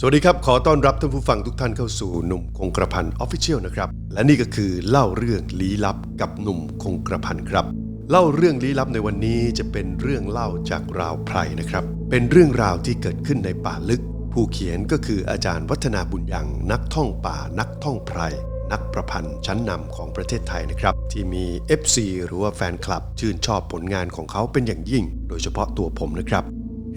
สวัสดีครับ ขอต้อนรับท่านผู้ฟังทุกท่านเข้าสู่หนุ่มคงกระพันออฟฟิเชียลนะครับ และนี่ก็คือเล่าเรื่องลี้ลับกับหนุ่มคงกระพันครับ เล่าเรื่องลี้ลับในวันนี้จะเป็นเรื่องเล่าจากราวไพรนะครับ เป็นเรื่องราวที่เกิดขึ้นในป่าลึก ผู้เขียนก็คืออาจารย์วัฒนาบุญยังนักท่องป่านักท่องไพรนักประพันธ์ชั้นนำของประเทศไทยนะครับ ที่มี FC หรือว่าแฟนคลับ ชื่นชอบผลงานของเขาเป็นอย่างยิ่ง โดยเฉพาะตัวผมนะครับ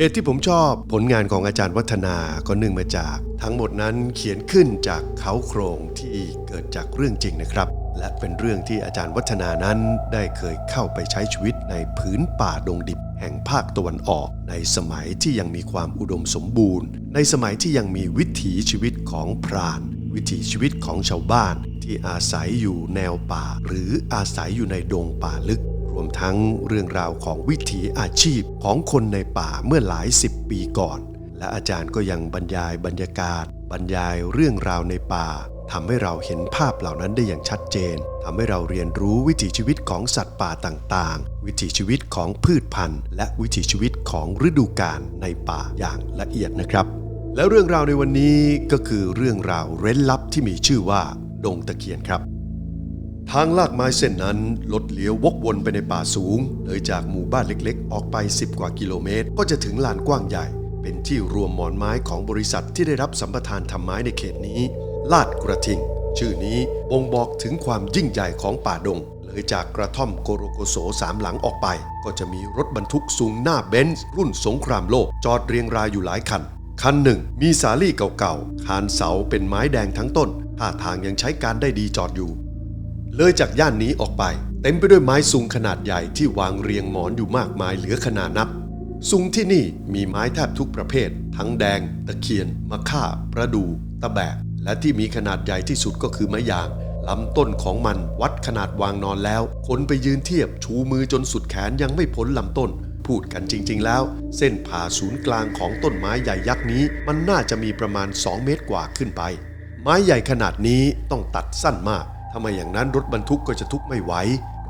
เหตุที่ผมชอบผลงานของอาจารย์วัฒนาก็เนื่องมาจาก ทั้งหมดนั้นเขียนขึ้นจากเขาโครงที่เกิดจากเรื่องจริงนะครับ และเป็นเรื่องที่อาจารย์วัฒนานั้นได้เคยเข้าไปใช้ชีวิตในผืนป่าดงดิบแห่งภาคตะวันออก ในสมัยที่ยังมีความอุดมสมบูรณ์ ในสมัยที่ยังมีวิถีชีวิตของพราน วิถีชีวิตของชาวบ้านที่อาศัยอยู่แนวป่า หรืออาศัยอยู่ในดงป่าลึก รวมทั้งเรื่องราวของวิถีอาชีพของคนในป่าเมื่อหลายสิบปีก่อน และอาจารย์ก็ยังบรรยายบรรยากาศ บรรยายเรื่องราวในป่าทำให้เราเห็นภาพเหล่านั้นได้อย่างชัดเจนทำให้เราเรียนรู้วิถีชีวิตของสัตว์ป่าต่างๆ วิถีชีวิตของพืชพันธุ์ และวิถีชีวิตของฤดูกาลในป่าอย่างละเอียดนะครับ แล้วเรื่องราวในวันนี้ก็คือเรื่องราวเร้นลับที่มีชื่อว่า ดงตะเคียนครับ ทางลากไม้เส้นนั้นลดเลี้ยววกวนไปในป่าสูง เลยจากหมู่บ้านเล็กๆ ออกไป 10 กว่ากิโลเมตร ก็จะถึงลานกว้างใหญ่ เป็นที่รวมหมอนไม้ของบริษัทที่ได้รับสัมปทานทำไม้ในเขตนี้ ลาดกระทิง ชื่อนี้บ่งบอกถึงความยิ่งใหญ่ของป่าดง เลยจากกระท่อมโกโรโกโสสามหลังออกไป ก็จะมีรถบรรทุกสูงหน้าเบนซ์รุ่นสงครามโลก จอดเรียงรายอยู่หลายคันคันหนึ่งมีสาลี่เก่าๆคานเสาเป็นไม้แดงทั้งต้นท่าทางยังใช้การได้ดีจอดอยู่ เลยจากย่านนี้ออกไป เต็มไปด้วยไม้ซุงขนาดใหญ่ที่วางเรียงหมอนอยู่มากมายเหลือขนานับซุงที่นี่มีไม้แทบทุกประเภท ทั้งแดง ตะเคียน มะค่า ประดูตะแบก และที่มีขนาดใหญ่ที่สุดก็คือไม้ยางลำต้นของมันวัดขนาดวางนอนแล้ว คนไปยืนเทียบชูมือจนสุดแขนยังไม่พ้นลำต้น พูดกันจริง ๆ แล้ว เส้นผ่าศูนย์กลางของต้นไม้ใหญ่ยักษ์นี้ มันน่าจะมีประมาณ 2 เมตรกว่าขึ้นไป ไม้ใหญ่ขนาดนี้ต้องตัดสั้นมาก ถ้าไม่อย่างนั้นรถบรรทุกก็จะทุกไม่ไหว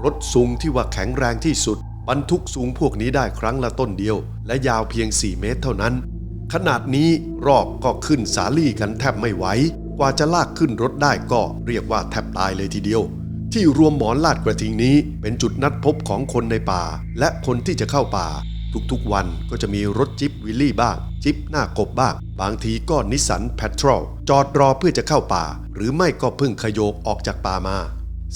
รถซุงที่ว่าแข็งแรงที่สุด บรรทุกสูงพวกนี้ได้ครั้งละต้นเดียว และยาวเพียง 4 เมตรเท่านั้น ขนาดนี้รอกก็ขึ้นสาลี่กันแทบไม่ไหว กว่าจะลากขึ้นรถได้ก็เรียกว่าแทบตายเลยทีเดียว ที่รวมหมอนลาดกระทิงนี้เป็นจุดนัดพบของคนในป่า และคนที่จะเข้าป่า ทุกๆวันก็จะมีรถจิ๊บวิลลี่บ้าง จิ๊บหน้ากบบ้าง บางทีก็นิสสันแพทรอลจอดรอเพื่อจะเข้าป่า หรือไม่ก็เพิ่งขยโยกออกจากป่ามา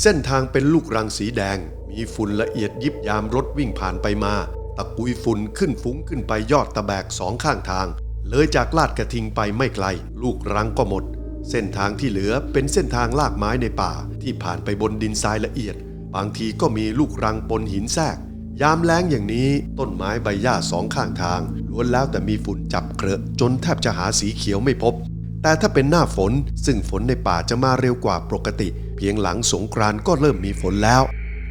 เส้นทางเป็นลูกรังสีแดง มีฝุ่นละเอียดยิบยามรถวิ่งผ่านไปมา ตะกุยฝุ่นขึ้นฟุ้งขึ้นไปยอดตะแบกสองข้างทาง เลยจากลาดกระทิงไปไม่ไกล ลูกรังก็หมด เส้นทางที่เหลือเป็นเส้นทางลากไม้ในป่า ที่ผ่านไปบนดินทรายละเอียด บางทีก็มีลูกรังปนหินแทรก ยามแล้งอย่างนี้ต้นไม้ใบหญ้าสองข้างทางล้วนแล้วแต่มีฝุ่นจับเครอะจนแทบจะหาสีเขียวไม่พบ แต่ถ้าเป็นหน้าฝนซึ่งฝนในป่าจะมาเร็วกว่าปกติ เพียงหลังสงกรานก็เริ่มมีฝนแล้ว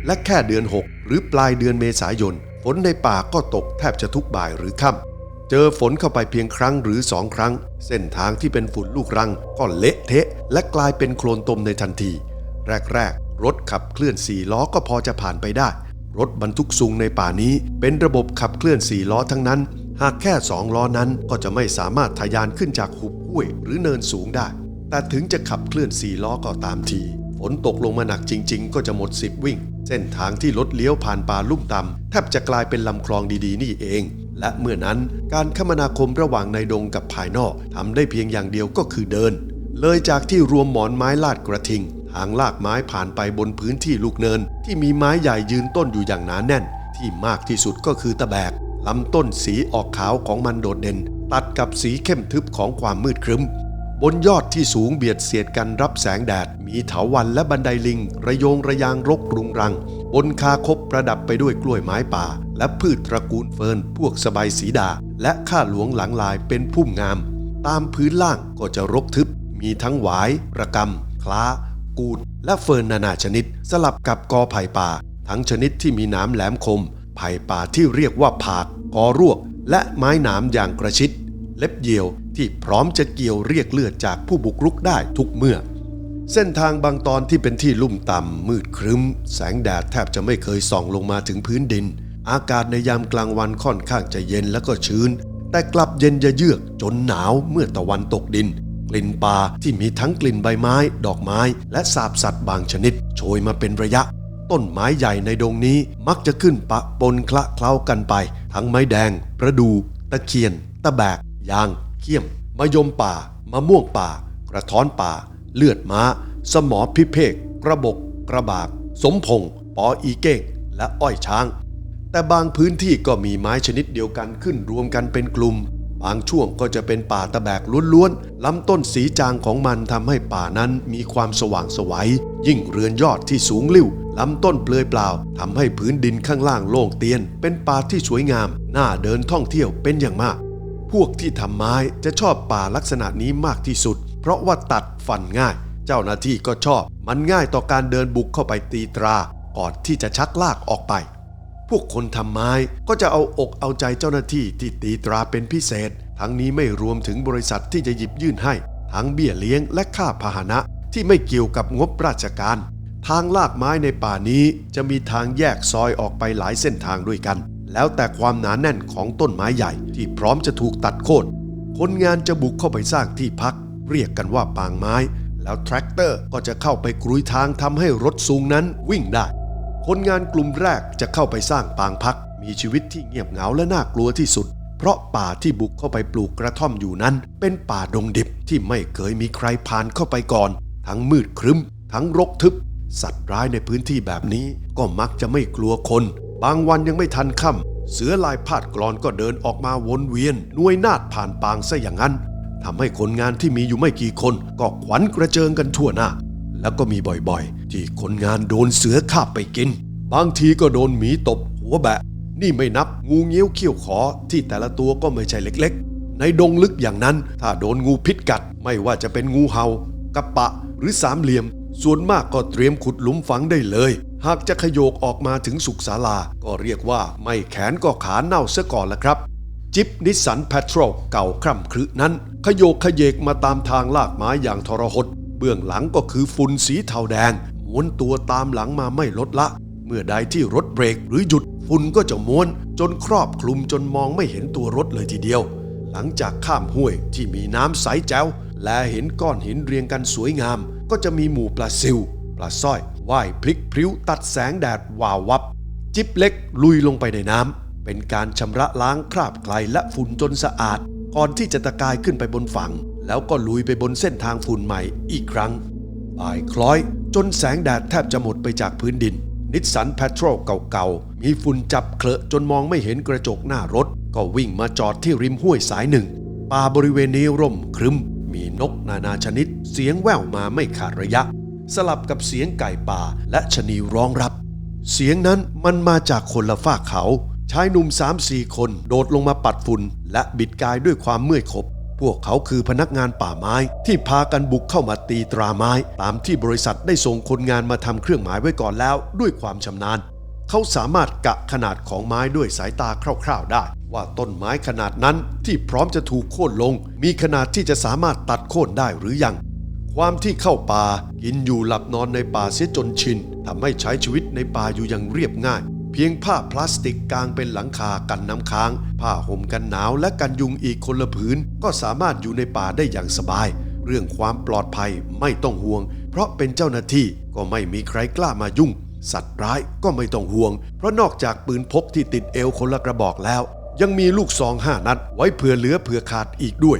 และแค่เดือน 6 หรือปลายเดือนเมษายนฝนในป่าก็ตกแทบจะทุกบ่ายหรือค่ำเจอฝนเข้าไปเพียงครั้งหรือสองครั้ง เส้นทางที่เป็นฝุ่นลูกรังก็เละเทะ และกลายเป็นโคลนตมในทันที แรกๆรถขับเคลื่อนสี่ล้อก็พอจะผ่านไปได้ รถบรรทุกซุงในป่านี้เป็นระบบขับเคลื่อนสี่ล้อทั้งนั้น หากแค่สองล้อนั้นก็จะไม่สามารถทะยานขึ้นจากหุบห้วยหรือเนินสูงได้ แต่ถึงจะขับเคลื่อนสี่ล้อก็ตามที ฝนตกลงมาหนักจริง ๆ ก็จะหมดสิบวิ่ง เส้นทางที่รถเลี้ยวผ่านป่าลุ่มต่ำแทบจะกลายเป็นลำคลองดีๆ นี่เอง และเมื่อนั้นการคมนาคมระหว่างในดงกับภายนอกทำได้เพียงอย่างเดียวก็คือเดิน เลยจากที่รวมหมอนไม้ลาดกระทิง ทางลากไม้ผ่านไปบนพื้นที่ลูกเนิน ที่มีไม้ใหญ่ยืนต้นอยู่อย่างหนาแน่น ที่มากที่สุดก็คือตะแบกลำต้นสีออกขาวของมันโดดเด่น ตัดกับสีเข้มทึบของความมืดครึ้ม บนยอดที่สูงเบียดเสียดกันรับแสงแดด มีเถาวันและบันไดลิง ระโยงระยางรกรุงรัง บนคาคบประดับไปด้วยกล้วยไม้ป่า และพืชตระกูลเฟิร์นพวกสบายสีดา และข้าหลวงหลังลายเป็นพุ่มงาม ตามพื้นล่างก็จะรกทึบ มีทั้งหวาย ระกำคล้า กูด และเฟิร์นนานาชนิด สลับกับกอไผ่ป่า ทั้งชนิดที่มีหน้ำแหลมคม ไผ่ป่าที่เรียกว่าผากกอรวก และไม้หนามอย่างกระชิด เล็บเยียวที่พร้อมจะเกี่ยวเรียกเลือดจากผู้บุกรุกได้ทุกเมื่อ เส้นทางบางตอนที่เป็นที่ลุ่มต่ำมืดครึ้ม แสงแดดแทบจะไม่เคยส่องลงมาถึงพื้นดิน อากาศในยามกลางวันค่อนข้างจะเย็นและก็ชื้น แต่กลับเย็นจะเยือกจนหนาวเมื่อตะวันตกดิน ลิ่นป่าที่มีทั้งกลิ่นใบไม้ ดอกไม้ และสาบสัตว์บางชนิด โชยมาเป็นระยะ ต้นไม้ใหญ่ในดงนี้มักจะขึ้นปะปนคละเคล้ากันไป ทั้งไม้แดง ประดู ตะเคียน ตะแบก ยาง เขี้ยม มะยมป่า มะม่วงป่า กระท้อนป่า เลือดม้า สมอพิเภกกระบก กระบาก สมพง ปออีเก้ง และอ้อยช้าง แต่บางพื้นที่ก็มีไม้ชนิดเดียวกันขึ้นรวมกันเป็นกลุ่ม บางช่วงก็จะเป็นป่าตะแบกล้วนๆลำต้นสีจางของมันทำให้ป่านั้นมีความสว่างสวัย ยิ่งเรือนยอดที่สูงลิ่วลำต้นเปลือยเปล่าทำให้พื้นดินข้างล่างโล่งเตียน เป็นป่าที่สวยงาม น่าเดินท่องเที่ยวเป็นอย่างมาก พวกที่ทำไม้จะชอบป่าลักษณะนี้มากที่สุด เพราะว่าตัดฟันง่าย เจ้าหน้าที่ก็ชอบ มันง่ายต่อการเดินบุกเข้าไปตีตรา ก่อนที่จะชักลากออกไป พวกคนทำไม้ก็จะเอาอกเอาใจเจ้าหน้าที่ที่ตีตราเป็นพิเศษ ทั้งนี้ไม่รวมถึงบริษัทที่จะหยิบยื่นให้ ทั้งเบี้ยเลี้ยงและค่าพาหนะที่ไม่เกี่ยวกับงบราชการ ทางลากไม้ในป่านี้จะมีทางแยกซอยออกไปหลายเส้นทางด้วยกัน แล้วแต่ความหนาแน่นของต้นไม้ใหญ่ ที่พร้อมจะถูกตัดโค่นคนงานจะบุกเข้าไปสร้างที่พัก เรียกกันว่าปางไม้ แล้วแทรกเตอร์ก็จะเข้าไปกรุยทางทำให้รถสูงนั้นวิ่งได้ คนงานกลุ่มแรกจะเข้าไปสร้างปางพัก มีชีวิตที่เงียบเหงาและน่ากลัวที่สุด เพราะป่าที่บุกเข้าไปปลูกกระท่อมอยู่นั้น เป็นป่าดงดิบที่ไม่เคยมีใครผ่านเข้าไปก่อน ทั้งมืดครึ้ม ทั้งรกทึบ สัตว์ร้ายในพื้นที่แบบนี้ก็มักจะไม่กลัวคน บางวันยังไม่ทันค่ำเสือลายพาดกรอนก็เดินออกมาวนเวียนนวยนาดผ่านปางซะอย่างนั้นทำให้คนงานที่มีอยู่ไม่กี่คนก็ขวัญกระเจิงกันทั่วหน้า แล้วก็มีบ่อยๆ ที่คนงานโดนเสือคาบไปกิน บางทีก็โดนหมีตบหัวแบะ นี่ไม่นับงูเงี้ยวเขี้ยวขอที่แต่ละตัวก็ไม่ใช่เล็กๆ ในดงลึกอย่างนั้น ถ้าโดนงูพิษกัด ไม่ว่าจะเป็นงูเห่ากระปะหรือสามเหลี่ยม ส่วนมากก็เตรียมขุดหลุมฝังได้เลย หากจะขยโยกออกมาถึงสุขศาลา ก็เรียกว่าไม่แขนก็ขาเน่าเสียก่อนละครับจิปนิสสันแพทรลเก่าคร่ำครึนั้น ขยโยกขยเยกมาตามทางลากไม้อย่างทรหด บื้องหลังก็คือฝุ่นสีเทาแดงม้วนตัวตามหลังมาไม่ลดละ เมื่อใดที่รถเบรกหรือหยุดฝุ่นก็จะม้วนจนครอบคลุมจนมองไม่เห็นตัวรถเลยทีเดียว หลังจากข้ามห้วยที่มีน้ำใสแจ๋วและเห็นก้อนหินเรียงกันสวยงาม ก็จะมีหมู่ปลาซิวปลาสร้อยว่ายพลิกพริ้วตัดแสงแดดวาววับ จิบเล็กลุยลงไปในน้ำเป็นการชำระล้างคราบไกลและฝุ่นจนสะอาด ก่อนที่จะตะกายขึ้นไปบนฝั่ง แล้วก็ลุยไปบนเส้นทางฝุ่นใหม่อีกครั้งบ่ายคล้อยจนแสงแดดแทบจะหมดไปจากพื้นดิน นิสสันแพทรลเก่าๆ มีฝุ่นจับเคลอะจนมองไม่เห็นกระจกหน้ารถ ก็วิ่งมาจอดที่ริมห้วยสายหนึ่ง ป่าบริเวณนี้ร่มครึมมีนกนานาชนิด เสียงแว่วมาไม่ขาดระยะ สลับกับเสียงไก่ป่าและชนีร้องรับ เสียงนั้นมันมาจากคนละฝากเขาชายหนุ่ม3ามสี่คนโดดลงมาปัดฝุ่นและบิดกายด้วยความเมื่อยขบ พวกเขาคือพนักงานป่าไม้ที่พากันบุกเข้ามาตีตราไม้ ตามที่บริษัทได้ส่งคนงานมาทำเครื่องหมายไว้ก่อนแล้วด้วยความชำนาญ เขาสามารถกะขนาดของไม้ด้วยสายตาคร่าวๆได้ ว่าต้นไม้ขนาดนั้นที่พร้อมจะถูกโค่นลง มีขนาดที่จะสามารถตัดโค่นได้หรือยัง ความที่เข้าป่ากินอยู่หลับนอนในป่าเสียจนชินทำให้ใช้ชีวิตในป่าอยู่อย่างเรียบง่าย เพียงผ้าพลาสติกกางเป็นหลังคากันน้ำค้าง ผ้าห่มกันหนาวและกันยุงอีกคนละผืน ก็สามารถอยู่ในป่าได้อย่างสบาย เรื่องความปลอดภัยไม่ต้องห่วง เพราะเป็นเจ้าหน้าที่ก็ไม่มีใครกล้ามายุ่ง สัตว์ร้ายก็ไม่ต้องห่วง เพราะนอกจากปืนพกที่ติดเอวคนละกระบอกแล้ว ยังมีลูกซองห้านัด ไว้เผื่อเหลือเผื่อขาดอีกด้วย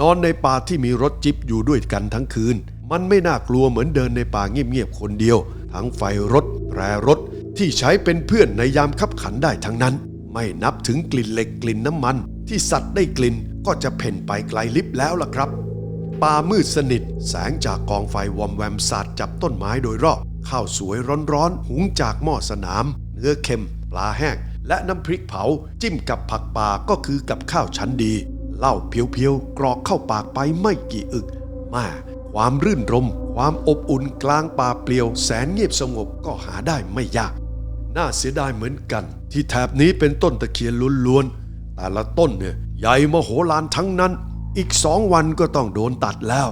นอนในป่าที่มีรถจิบอยู่ด้วยกันทั้งคืน มันไม่น่ากลัวเหมือนเดินในป่าเงียบๆคนเดียว ทั้งไฟรถแตรรถ ที่ใช้เป็นเพื่อนในยามขับขันได้ทั้งนั้น ไม่นับถึงกลิ่นเหล็กกลิ่นน้ำมัน ที่สัตว์ได้กลิ่นก็จะเพ่นไปไกลลิบแล้วล่ะครับป่ามืดสนิท แสงจากกองไฟวอมแวมสาดจับต้นไม้โดยรอบข้าวสวยร้อนๆ หุงจากหม้อสนาม เนื้อเค็ม ปลาแห้ง และน้ำพริกเผา จิ้มกับผักป่าก็คือกับข้าวชั้นดีเหล้าเพียวๆ กรอกเข้าปากไปไม่กี่อึกมาความรื่นรม ความอบอุ่นกลางป่าเปลี่ยว แสนเงียบสงบก็หาได้ไม่ยาก น่าเสียดายเหมือนกัน ที่แถบนี้เป็นต้นตะเคียนล้วนๆ แต่ละต้นเนี่ยใหญ่มโหฬารทั้งนั้น อีกสองวันก็ต้องโดนตัดแล้ว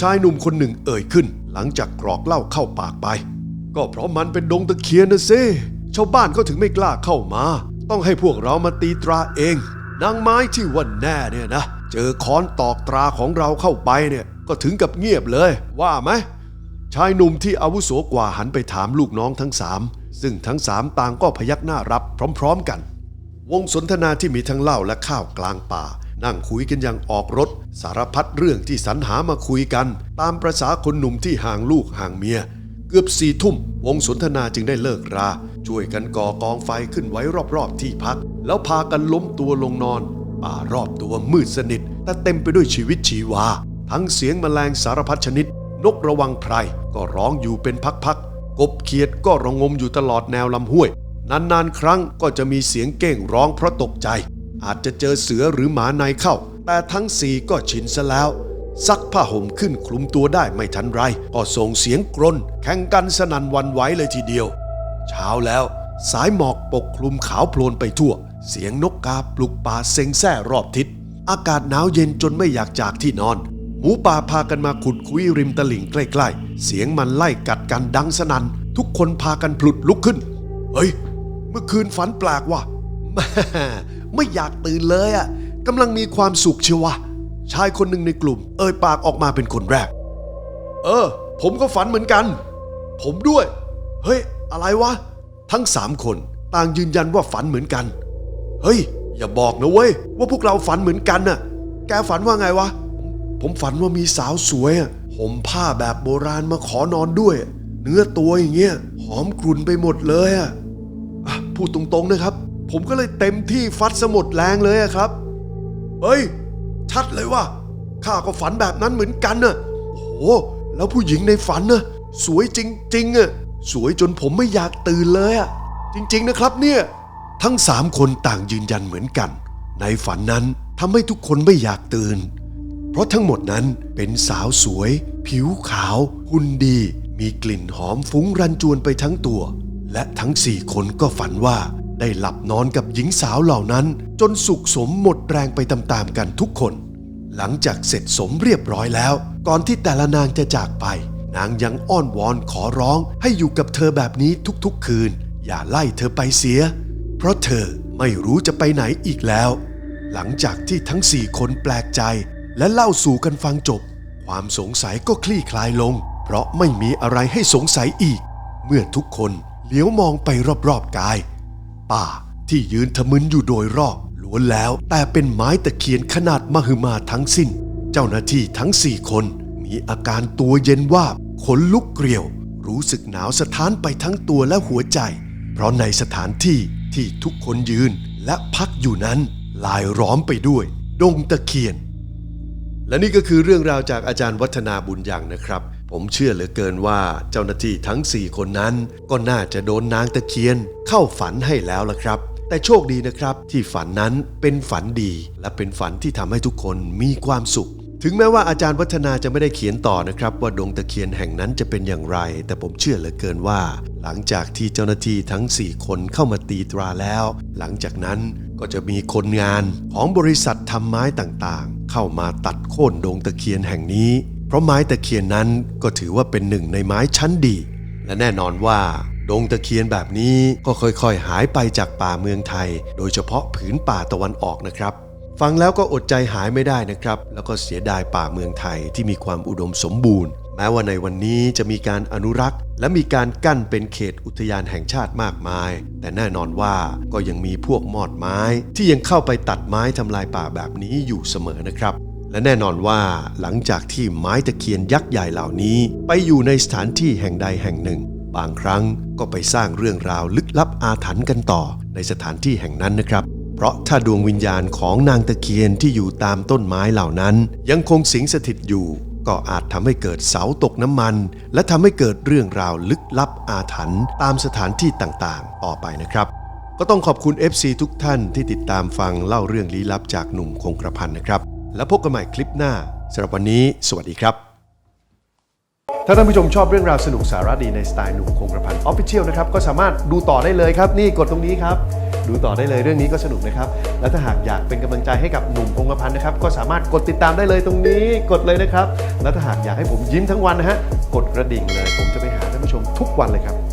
ชายหนุ่มคนหนึ่งเอ่ยขึ้น หลังจากกรอกเหล้าเข้าปากไป ก็เพราะมันเป็นดงตะเคียนนะซิชาวบ้านเขาถึงไม่กล้าเข้ามา ต้องให้พวกเรามาตีตราเอง นางไม้ที่ว่าแน่เนี่ยนะ เจอค้อนตอกตราของเราเข้าไปเนี่ยก็ถึงกับเงียบเลย ว่าไหมชายหนุ่มที่อาวุโสกว่าหันไปถามลูกน้องทั้งสาม ซึ่งทั้งสามต่างก็พยักหน้ารับพร้อมๆกัน วงสนทนาที่มีทั้งเหล้าและข้าวกลางป่า นั่งคุยกันอย่างออกรถ สารพัดเรื่องที่สรรหามาคุยกัน ตามประษาคนหนุ่มที่ห่างลูกห่างเมีย เกือบสี่ทุ่ม วงสนทนาจึงได้เลิกรา ช่วยกันก่อกองไฟขึ้นไว้รอบๆที่พัก แล้วพากันล้มตัวลงนอน ป่ารอบตัวมืดสนิท แต่เต็มไปด้วยชีวิตชีวา ทั้งเสียงแมลงสารพัดชนิด นกระวังไพรก็ร้องอยู่เป็นพักๆ กบเขียดก็ระงมอยู่ตลอดแนวลำห้วย นานๆ ครั้งก็จะมีเสียงเก้งร้องเพราะตกใจ อาจจะเจอเสือหรือหมาในเข้า แต่ทั้งสี่ก็ชินซะแล้วซักผ้าห่มขึ้นคลุมตัวได้ไม่ทันไร ก็ส่งเสียงกรน แข่งกันสนั่นวันไหวเลยทีเดียว เช้าแล้ว สายหมอกปกคลุมขาวโพลนไปทั่ว เสียงนกกาปลุกป่าเซ็งแซ่รอบทิศ อากาศหนาวเย็นจนไม่อยากจากที่นอน หมูป่าพากันมาขุดคุยริมตลิ่งใกล้ๆ เสียงมันไล่กัดกันดังสนัน่นทุกคนพากันพลุดลุกขึ้น เฮ้ย เมื่อคืนฝันแปลกว่ะแม่ไม่อยากตื่นเลยอะ่ะกำลังมีความสุขเชียววะชายคนหนึ่งในกลุ่ม เอ่ยปากออกมาเป็นคนแรก เออ ผมก็ฝันเหมือนกัน ผมด้วย เฮ้ย อะไรวะ ทั้งสามคนต่างยืนยันว่าฝันเหมือนกัน เฮ้ย อย่าบอกนะเว้ย ว่าพวกเราฝันเหมือนกันน่ะ แกฝันว่าไงวะ ผมฝันว่ามีสาวสวยห่มผ้าแบบโบราณมาขอนอนด้วย เนื้อตัวอย่างเงี้ยหอมกลุ่นไปหมดเลยอะพูดตรงๆนะครับ ผมก็เลยเต็มที่ฟัดสมดแรงเลยครับเฮ้ย ชัดเลยว่าข้าก็ฝันแบบนั้นเหมือนกันน่ะโอ้โหแล้วผู้หญิงในฝันน่ะสวยจริงๆอะสวยจนผมไม่อยากตื่นเลยอะจริงๆนะครับเนี่ยทั้งสามคนต่างยืนยันเหมือนกัน ในฝันนั้นทำให้ทุกคนไม่อยากตื่น ราะทั้งหมดนั้นเป็นสาวสวย ผิวขาว หุ่นดี มีกลิ่นหอมฟุ้งรันจวนไปทั้งตัว และทั้งสี่คนก็ฝันว่าได้หลับนอนกับหญิงสาวเหล่านั้น จนสุขสมหมดแรงไปตามๆกันทุกคน หลังจากเสร็จสมเรียบร้อยแล้ว ก่อนที่แต่ละนางจะจากไป นางยังอ้อนวอนขอร้องให้อยู่กับเธอแบบนี้ทุกๆคืน อย่าไล่เธอไปเสีย เพราะเธอไม่รู้จะไปไหนอีกแล้ว หลังจากที่ทั้งสี่คนแปลกใจ และเล่าสู่กันฟังจบ ความสงสัยก็คลี่คลายลง เพราะไม่มีอะไรให้สงสัยอีก เมื่อทุกคนเหลียวมองไปรอบๆกาย ป่าที่ยืนทะมึนอยู่โดยรอบล้วนแล้วแต่เป็นไม้ตะเคียนขนาดมหึมาทั้งสิ้น เจ้าหน้าที่ทั้งสี่คนมีอาการตัวเย็นวาบขนลุกเกลียว รู้สึกหนาวสะท้านไปทั้งตัวและหัวใจ เพราะในสถานที่ที่ทุกคนยืนและพักอยู่นั้นลายล้อมไปด้วย ดงตะเคียน และนี่ก็คือเรื่องราวจากอาจารย์วัฒนาบุญยังนะครับ ผมเชื่อเหลือเกินว่าเจ้าหน้าที่ทั้ง 4 คนนั้น ก็น่าจะโดนนางตะเคียน เข้าฝันให้แล้วละครับ แต่โชคดีนะครับที่ฝันนั้นเป็นฝันดี และเป็นฝันที่ทำให้ทุกคนมีความสุข ถึงแม้ว่าอาจารย์วัฒนาจะไม่ได้เขียนต่อนะครับ ว่าดงตะเคียนแห่งนั้นจะเป็นอย่างไร แต่ผมเชื่อเหลือเกินว่า หลังจากที่เจ้าหน้าที่ทั้ง 4 คนเข้ามาตีตราแล้ว หลังจากนั้นก็จะมีคนงานของบริษัททำไม้ต่างๆ เข้ามาตัดโค่นดงตะเคียนแห่งนี้ เพราะไม้ตะเคียนนั้นก็ถือว่าเป็นหนึ่งในไม้ชั้นดี และแน่นอนว่าดงตะเคียนแบบนี้ก็ค่อยๆ หายไปจากป่าเมืองไทย โดยเฉพาะผืนป่าตะวันออกนะครับ ฟังแล้วก็อดใจหายไม่ได้นะครับ แล้วก็เสียดายป่าเมืองไทยที่มีความอุดมสมบูรณ์ แม้ว่าในวันนี้จะมีการอนุรักษ์ และมีการกั้นเป็นเขตอุทยานแห่งชาติมากมาย แต่แน่นอนว่าก็ยังมีพวกมอดไม้ ที่ยังเข้าไปตัดไม้ทำลายป่าแบบนี้อยู่เสมอนะครับ และแน่นอนว่าหลังจากที่ไม้ตะเคียนยักษ์ใหญ่เหล่านี้ ไปอยู่ในสถานที่แห่งใดแห่งหนึ่ง บางครั้งก็ไปสร้างเรื่องราวลึกลับอาถรรพ์กันต่อในสถานที่แห่งนั้นนะครับ เพราะถ้าดวงวิญญาณของนางตะเคียนที่อยู่ตามต้นไม้เหล่านั้น ยังคงสิงสถิตอยู่ ก็อาจทำให้เกิดเสาตกน้ำมัน และทำให้เกิดเรื่องราวลึกลับอาถรรพ์ตามสถานที่ต่างๆ ต่อไปนะครับ ก็ต้องขอบคุณ FC ทุกท่านที่ติดตามฟังเล่าเรื่องลี้ลับจากหนุ่มคงกระพันนะครับ แล้วพบกันใหม่คลิปหน้าสำหรับวันนี้ สวัสดีครับ ถ้าท่านผู้ชมชอบเรื่องราวสนุกสาระดีในสไตล์หนุ่มคงกระพันออฟฟิเชียลนะครับก็สามารถดูต่อได้เลยครับ นี่กดตรงนี้ครับ ดูต่อได้เลยเรื่องนี้ก็สนุกนะครับ และถ้าหากอยากเป็นกำลังใจให้กับหนุ่มพงกระพันนะครับ ก็สามารถกดติดตามได้เลยตรงนี้กดเลยนะครับ และถ้าหากอยากให้ผมยิ้มทั้งวันนะฮะกดกระดิ่งเลย ผมจะไปหาท่านผู้ชมทุกวันเลยครับ